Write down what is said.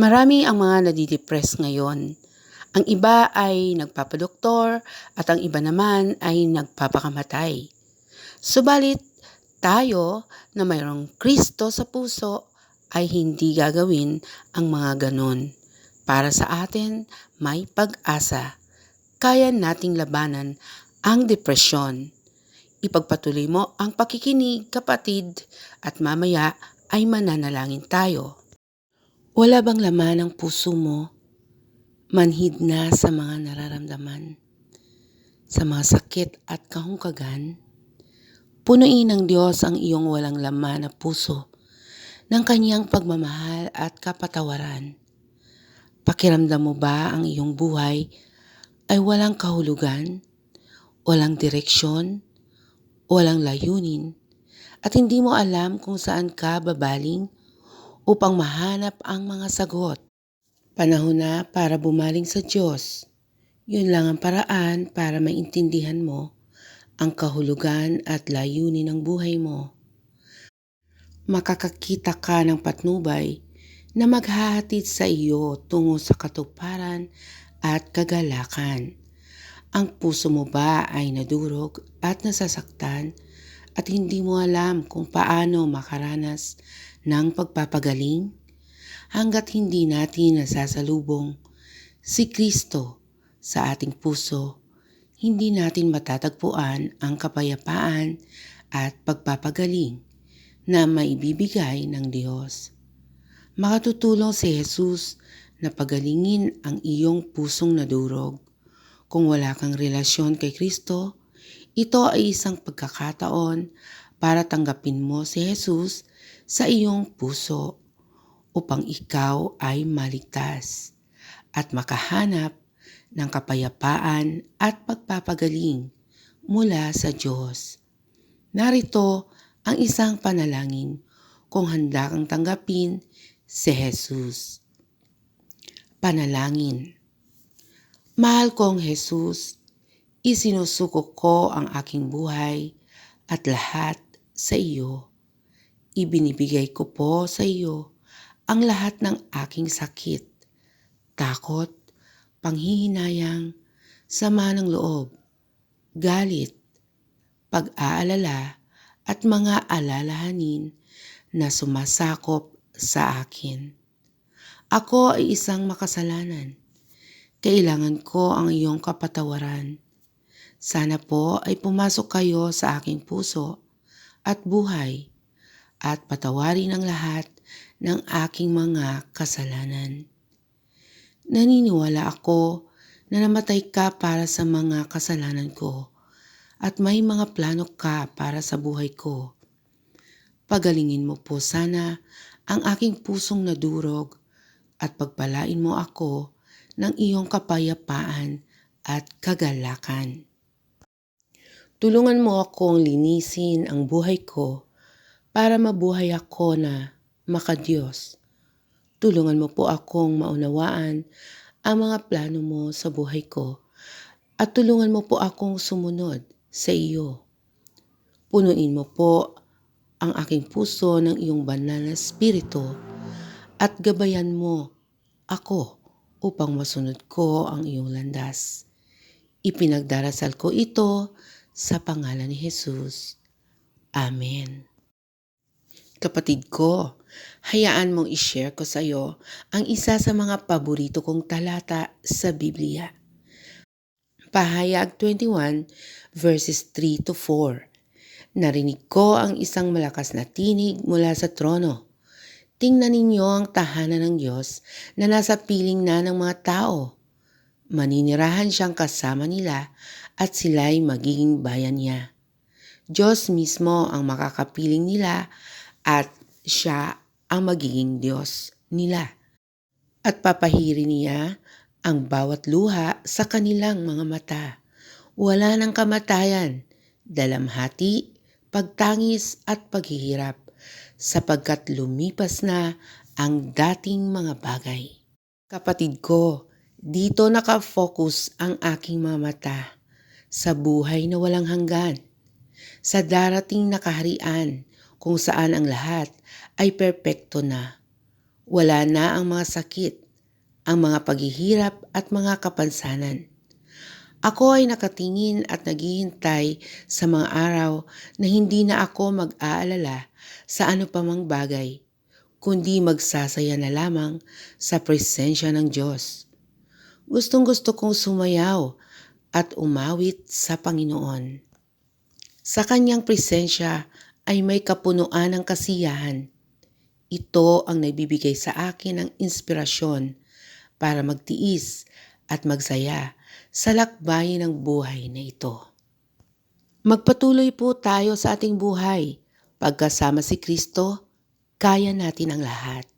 Marami ang mga nadidepress ngayon. Ang iba ay nagpapadoktor at ang iba naman ay nagpapakamatay. Subalit, tayo na mayroong Kristo sa puso ay hindi gagawin ang mga ganon. Para sa atin, may pag-asa. Kaya nating labanan ang depresyon. Ipagpatuloy mo ang pakikinig, kapatid, at mamaya ay mananalangin tayo. Wala bang laman ang puso mo? Manhid na sa mga nararamdaman, sa mga sakit at kahungkagan? Punuin ng Diyos ang iyong walang laman na puso ng kanyang pagmamahal at kapatawaran. Pakiramdam mo ba ang iyong buhay ay walang kahulugan, walang direksyon, walang layunin, at hindi mo alam kung saan ka babaling upang mahanap ang mga sagot. Panahon na para bumaling sa Diyos. Yun lang ang paraan para maintindihan mo ang kahulugan at layunin ng buhay mo. Makakakita ka ng patnubay na maghahatid sa iyo tungo sa katuparan at kagalakan. Ang puso mo ba ay nadurog at nasasaktan at hindi mo alam kung paano makaranas ng pagpapagaling? hanggat hindi natin nasasalubong si Kristo sa ating puso, hindi natin matatagpuan ang kapayapaan at pagpapagaling na maibibigay ng Diyos. Makatutulong si Jesus na pagalingin ang iyong pusong nadurog. Kung wala kang relasyon kay Kristo, ito ay isang pagkakataon para tanggapin mo si Jesus sa iyong puso upang ikaw ay maligtas at makahanap ng kapayapaan at pagpapagaling mula sa Diyos. Narito ang isang panalangin kung handa kang tanggapin si Jesus. Panalangin Mahal kong Jesus, isinusuko ko ang aking buhay at lahat sa iyo. Ibinibigay ko po sa iyo ang lahat ng aking sakit, takot, panghihinayang, sama ng loob, galit, pag-aalala at mga alalahanin na sumasakop sa akin. Ako ay isang makasalanan. Kailangan ko ang iyong kapatawaran. Sana po ay pumasok kayo sa aking puso at buhay at patawarin ang lahat ng aking mga kasalanan. Naniniwala ako na namatay ka para sa mga kasalanan ko at may mga plano ka para sa buhay ko. Pagalingin mo po sana ang aking pusong nadurog at pagpalain mo ako ng iyong kapayapaan at kagalakan. Tulungan mo akong linisin ang buhay ko para mabuhay ako na makadiyos. Tulungan mo po akong maunawaan ang mga plano mo sa buhay ko at tulungan mo po akong sumunod sa iyo. Punuin mo po ang aking puso ng iyong banal na spirito at gabayan mo ako upang masunod ko ang iyong landas. Ipinagdarasal ko ito sa pangalan ni Jesus. Amen. Kapatid ko, hayaan mong ishare ko sa iyo ang isa sa mga paborito kong talata sa Biblia. Pahayag 21 verses 3 to 4. Narinig ko ang isang malakas na tinig mula sa trono. Tingnan ninyo ang tahanan ng Diyos na nasa piling na ng mga tao. Maninirahan siyang kasama nila at sila'y magiging bayan niya. Diyos mismo ang makakapiling nila at siya ang magiging Diyos nila. At papahiri niya ang bawat luha sa kanilang mga mata. Wala ng kamatayan, dalamhati, pagtangis at paghihirap sapagkat lumipas na ang dating mga bagay. Kapatid ko, dito nakafocus ang aking mga mata sa buhay na walang hanggan, sa darating na kaharian kung saan ang lahat ay perpekto na. Wala na ang mga sakit, ang mga paghihirap at mga kapansanan. Ako ay nakatingin at naghihintay sa mga araw na hindi na ako mag-aalala sa ano pa mang bagay, kundi magsasaya na lamang sa presensya ng Diyos. Gustong gusto kong sumayaw at umawit sa Panginoon. Sa kanyang presensya ay may kapunuan ng kasiyahan. Ito ang nagbibigay sa akin ng inspirasyon para magtiis at magsaya sa lakbayin ng buhay na ito. Magpatuloy po tayo sa ating buhay. Pagkasama si Kristo, kaya natin ang lahat.